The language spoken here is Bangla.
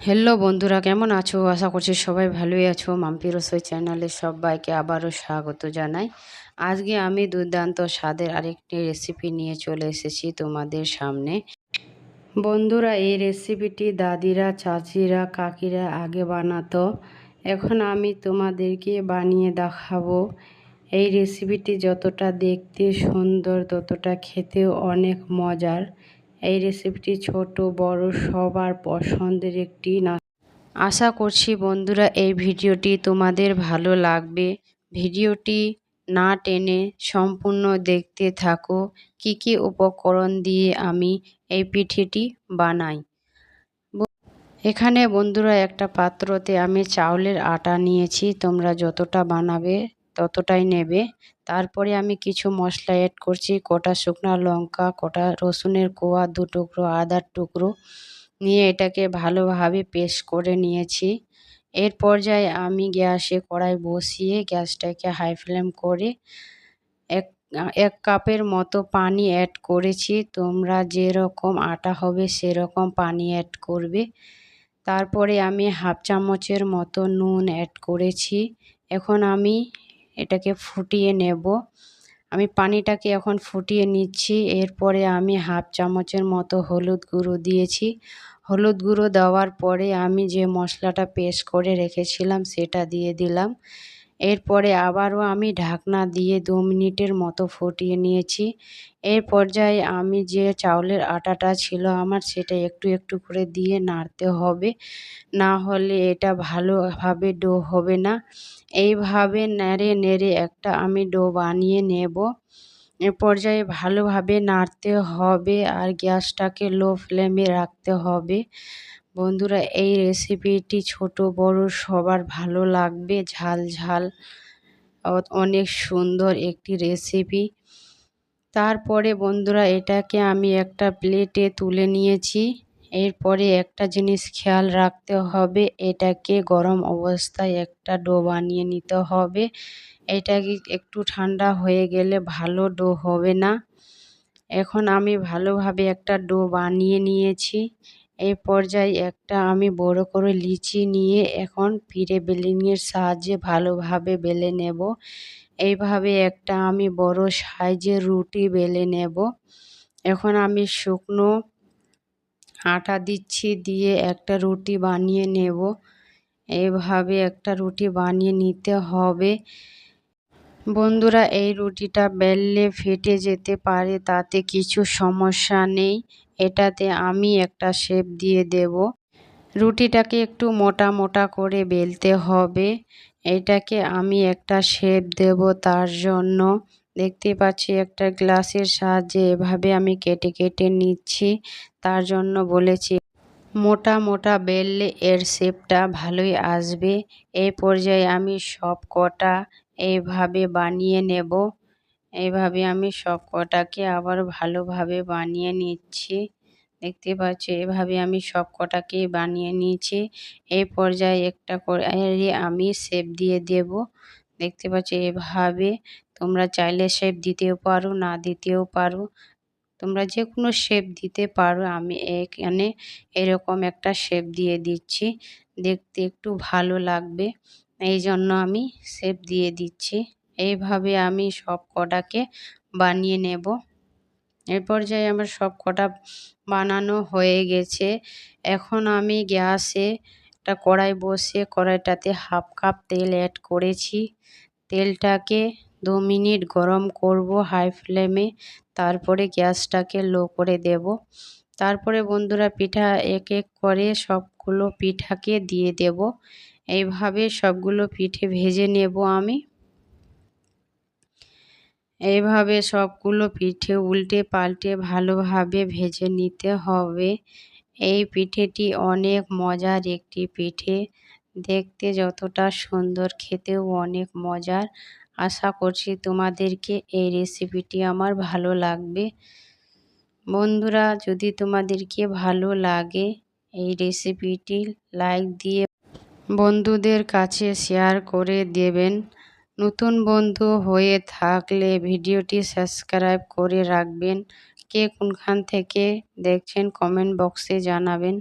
হ্যালো বন্ধুরা, কেমন আছো? আশা করছি সবাই ভালোই আছো। মাম্পি রসোই চ্যানেলে সবাইকে আবারও স্বাগত জানাই। আজকে আমি দুর্দান্ত স্বাদের আরেকটি রেসিপি নিয়ে চলে এসেছি তোমাদের সামনে। বন্ধুরা, এই রেসিপিটি দাদিরা, চাচিরা, কাকিরা আগে বানাতো। এখন আমি তোমাদেরকে বানিয়ে দেখাবো। এই রেসিপিটি যতটা দেখতে সুন্দর, ততটা খেতেও অনেক মজার। এই রেসিপিটি ছোট, বড়, সবার পছন্দের একটি না। আশা করছি বন্ধুরা এই ভিডিওটি তোমাদের ভালো লাগবে। ভিডিওটি না টেনে সম্পূর্ণ দেখতে থাকো, কি কি উপকরণ দিয়ে আমি এই পিঠেটি বানাই। এখানে বন্ধুরা একটা পাত্রতে আমি চাউলের আটা নিয়েছি, তোমরা যতটা বানাবে ততটাই নেবে। তারপরে আমি কিছু মশলা অ্যাড করছি, কটা শুকনো লঙ্কা, কটা রসুনের কোয়া, দু টুকরো আদার টুকরো নিয়ে এটাকে ভালোভাবে পেস্ট করে নিয়েছি। এর পর্যায়ে আমি গ্যাসে কড়াই বসিয়ে গ্যাসটাকে হাই ফ্লেম করে এক এক কাপের মতো পানি অ্যাড করেছি। তোমরা যেরকম আটা হবে সেরকম পানি অ্যাড করবে। তারপরে আমি হাফ চামচের মতো নুন অ্যাড করেছি। এখন আমি এটাকে ফুটিয়ে নেব। আমি পানিটাকে এখন ফুটিয়ে নিচ্ছি। এরপরে আমি হাফ চামচের মতো হলুদ গুঁড়ো দিয়েছি। হলুদ গুঁড়ো দেওয়ার পরে আমি যে মশলাটা পেস্ট করে রেখেছিলাম সেটা দিয়ে দিলাম। এরপরে আবারও আমি ঢাকনা দিয়ে দু মিনিটের মতো ফুটিয়ে নিয়েছি। এই পর্যায়ে আমি যে চাউলের আটাটা ছিল আমার সেটা একটু একটু করে দিয়ে নাড়তে হবে। না হলে এটা ভালোভাবে ডো হবে না। এইভাবে নেড়ে নেড়ে একটা আমি ডো বানিয়ে নেব। এ পর্যায়ে ভালোভাবে নাড়তে হবে আর গ্যাসটাকে লো ফ্লেমে রাখতে হবে। বন্ধুরা, এই রেসিপিটি ছোট, বড়, সবার ভালো লাগবে। ঝাল ঝাল। অনেক সুন্দর একটি রেসিপি তারপরে বন্ধুরা, এটাকে আমি একটা প্লেটে তুলে নিয়েছি। এরপরে একটা জিনিস খেয়াল রাখতে হবে, এটাকে গরম অবস্থায় একটা ডো বানিয়ে নিতে হবে। এটাকে একটু ঠান্ডা হয়ে গেলে ভালো ডো হবে না। এখন আমি ভালোভাবে একটা ডো বানিয়ে নিয়েছি। এই পর্যায়ে একটা আমি বড় করে লিচি নিয়ে এখন ফিরে বেলিংয়ের সাহায্যে ভালোভাবে বেলে নেব। এইভাবে একটা আমি বড় সাইজের রুটি বেলে নেব। এখন আমি শুকনো আটা দিচ্ছি দিয়ে একটা রুটি বানিয়ে নেব। এইভাবে একটা রুটি বানিয়ে নিতে হবে। বন্ধুরা, এই রুটিটা বেললে ফেটে যেতে পারে, তাতে কিছু সমস্যা নেই। এটাতে আমি একটা শেপ দিয়ে দেব। রুটিটাকে একটু মোটা মোটা করে বেলতে হবে। এটাকে আমি একটা শেপ দেব তার জন্য। দেখতে পাচ্ছি একটা গ্লাসের সাহায্যে এভাবে আমি কেটে কেটে নিচ্ছি, তার জন্য বলেছি মোটা মোটা বেললে এর শেপটা ভালোই আসবে। এই পর্যায়ে আমি সব কটা এইভাবে বানিয়ে নেব। এইভাবে আমি সব কটাকে আবার ভালোভাবে বানিয়ে নিচ্ছি। দেখতে পাচ্ছি? এভাবে আমি সব কটাকে বানিয়ে নিয়েছি। এই পর্যায়ে একটা করে আমি শেপ দিয়ে দেব। দেখতে পাচ্ছি? এভাবে তোমরা চাইলে শেপ দিতেও পারো, না দিতেও পারো। তোমরা যে কোনো শেপ দিতে পারো। আমি এখানে এরকম একটা শেপ দিয়ে দিচ্ছি। দেখতে একটু ভালো লাগবে। এই জন্য আমি শেপ দিয়ে দিচ্ছি। এইভাবে আমি সব কটাকে বানিয়ে নেব। এর পর্যায়ে আমার সব কটা বানানো হয়ে গেছে। এখন আমি গ্যাসে একটা কড়াই বসে কড়াইটাতে হাফ কাপ তেল অ্যাড করেছি। তেলটাকে দু মিনিট গরম করব হাই ফ্লেমে তারপরে গ্যাসটাকে লো করে দেব। তারপরে বন্ধুরা পিঠা এক এক করে সবগুলো পিঠাকে দিয়ে দেব। এইভাবে সবগুলো পিঠে ভেজে নেব আমি। এইভাবে সবগুলো পিঠে উল্টে পাল্টে ভালোভাবে ভেজে নিতে হবে। এই পিঠেটি অনেক মজার একটি পিঠে। দেখতে যতটা সুন্দর, খেতেও অনেক মজার। আশা করছি তোমাদেরকে এই রেসিপিটি আমার ভালো লাগবে। বন্ধুরা, যদি তোমাদেরকে ভালো লাগে এই রেসিপিটি, লাইক দিয়ে বন্ধুদের কাছে শেয়ার করে দেবেন। নতুন বন্ধু হয়ে থাকলে ভিডিওটি সাবস্ক্রাইব করে রাখবেন। কে কোনখান থেকে দেখছেন কমেন্ট বক্সে জানাবেন।